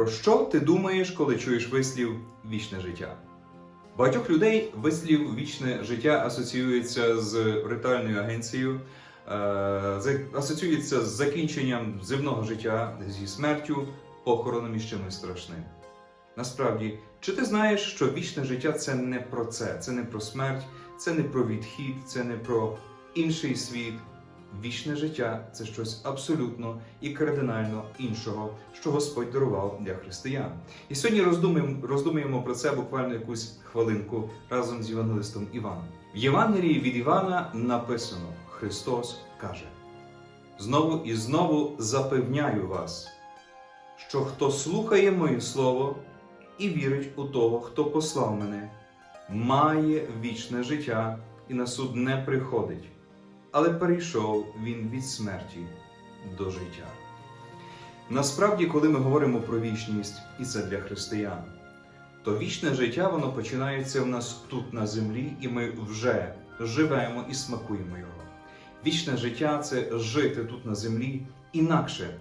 Про що ти думаєш, коли чуєш вислів вічне життя? Багатьох людей вислів вічне життя асоціюється з ритуальною агенцією, е, асоціюється з закінченням земного життя, зі смертю, похороном і чимось страшним. Насправді, чи ти знаєш, що вічне життя це не про це, це не про смерть, це не про відхід, це не про інший світ. Вічне життя це щось абсолютно і кардинально іншого, що Господь дарував для християн. І сьогодні роздумуємо, роздумуємо про це буквально якусь хвилинку разом з Євангелистом Іваном. В Євангелії від Івана написано: Христос каже: знову і знову запевняю вас, що хто слухає моє слово і вірить у того, хто послав мене, має вічне життя і на суд не приходить, але перейшов він від смерті до життя. Насправді, коли ми говоримо про вічність, і це для християн, то вічне життя воно починається в нас тут на землі, і ми вже живемо і смакуємо його. Вічне життя це жити тут на землі інакше,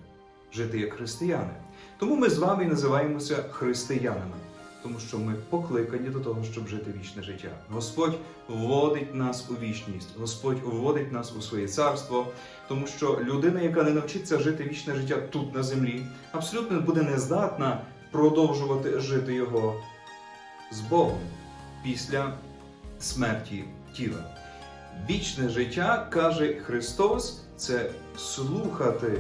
жити як християни. Тому ми з вами і називаємося християнами, тому що ми покликані до того, щоб жити вічне життя. Господь вводить нас у вічність, Господь вводить нас у своє царство, тому що людина, яка не навчиться жити вічне життя тут на землі, абсолютно буде нездатна продовжувати жити його з Богом після смерті тіла. Вічне життя, каже Христос, це слухати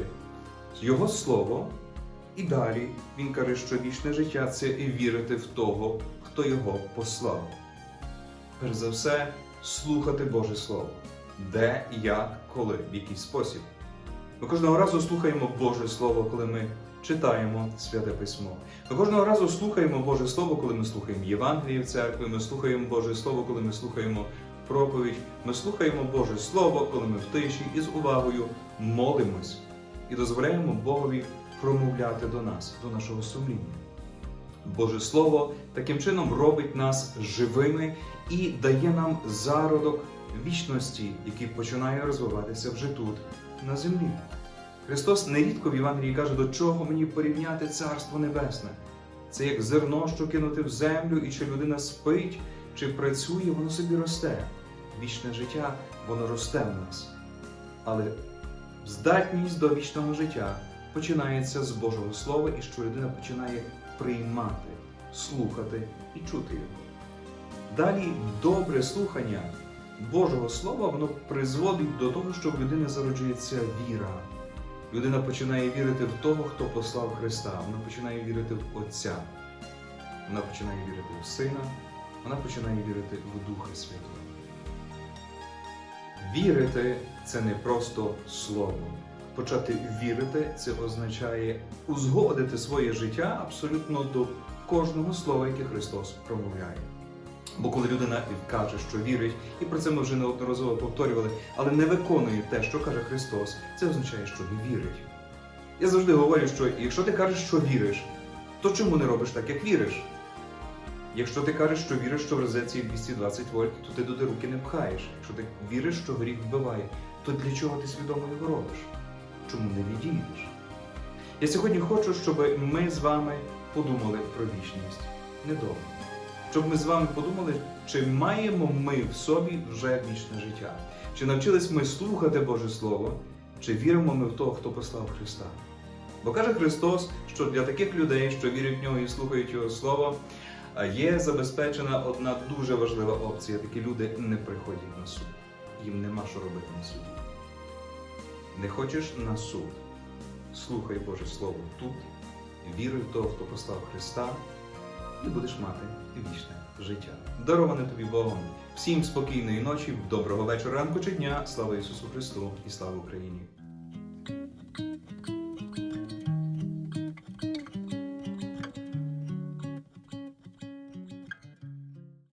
Його Слово, і далі Він каже, що вічне життя це і вірити в того, хто його послав. Перш за все, слухати Боже Слово. Де, як, коли, в який спосіб. Ми кожного разу слухаємо Боже Слово, коли ми читаємо Святе Письмо. Ми кожного разу слухаємо Боже Слово, коли ми слухаємо Євангеліє в церкві, ми слухаємо Боже Слово, коли ми слухаємо проповідь, ми слухаємо Боже Слово, коли ми в тиші і з увагою молимось і дозволяємо Богові промовляти до нас, до нашого сумління. Боже Слово таким чином робить нас живими і дає нам зародок вічності, який починає розвиватися вже тут, на землі. Христос нерідко в Євангелії каже, до чого мені порівняти Царство Небесне. Це як зерно, що кинути в землю, і чи людина спить, чи працює, воно собі росте. Вічне життя, воно росте в нас. Але здатність до вічного життя починається з Божого Слова, і що людина починає приймати, слухати і чути його. Далі добре слухання Божого Слова воно призводить до того, що в людини зароджується віра. Людина починає вірити в того, хто послав Христа. Вона починає вірити в Отця. Вона починає вірити в Сина, вона починає вірити в Духа Святого. Вірити це не просто слово. Почати вірити це означає узгодити своє життя абсолютно до кожного слова, яке Христос промовляє. Бо коли людина каже, що вірить, і про це ми вже неодноразово повторювали, але не виконує те, що каже Христос, це означає, що не вірить. Я завжди говорю, що якщо ти кажеш, що віриш, то чому не робиш так, як віриш? Якщо ти кажеш, що віриш, що в розетці 220 вольт, то ти туди руки не пхаєш. Якщо ти віриш, що гріх вбиває, то для чого ти свідомо його робиш? Чому не відійдеш? Я сьогодні хочу, щоб ми з вами подумали про вічність недовго. Щоб ми з вами подумали, чи маємо ми в собі вже вічне життя? Чи навчились ми слухати Боже Слово, чи віримо ми в того, хто послав Христа? Бо каже Христос, що для таких людей, що вірять в нього і слухають Його Слово, є забезпечена одна дуже важлива опція. Такі люди не приходять на суд. Їм нема що робити на суді. Не хочеш на суд. Слухай Боже Слово тут, віруй в того, хто послав Христа, і будеш мати вічне життя. Дароване тобі Богом. Всім спокійної ночі, доброго вечора, ранку чи дня. Слава Ісусу Христу і слава Україні!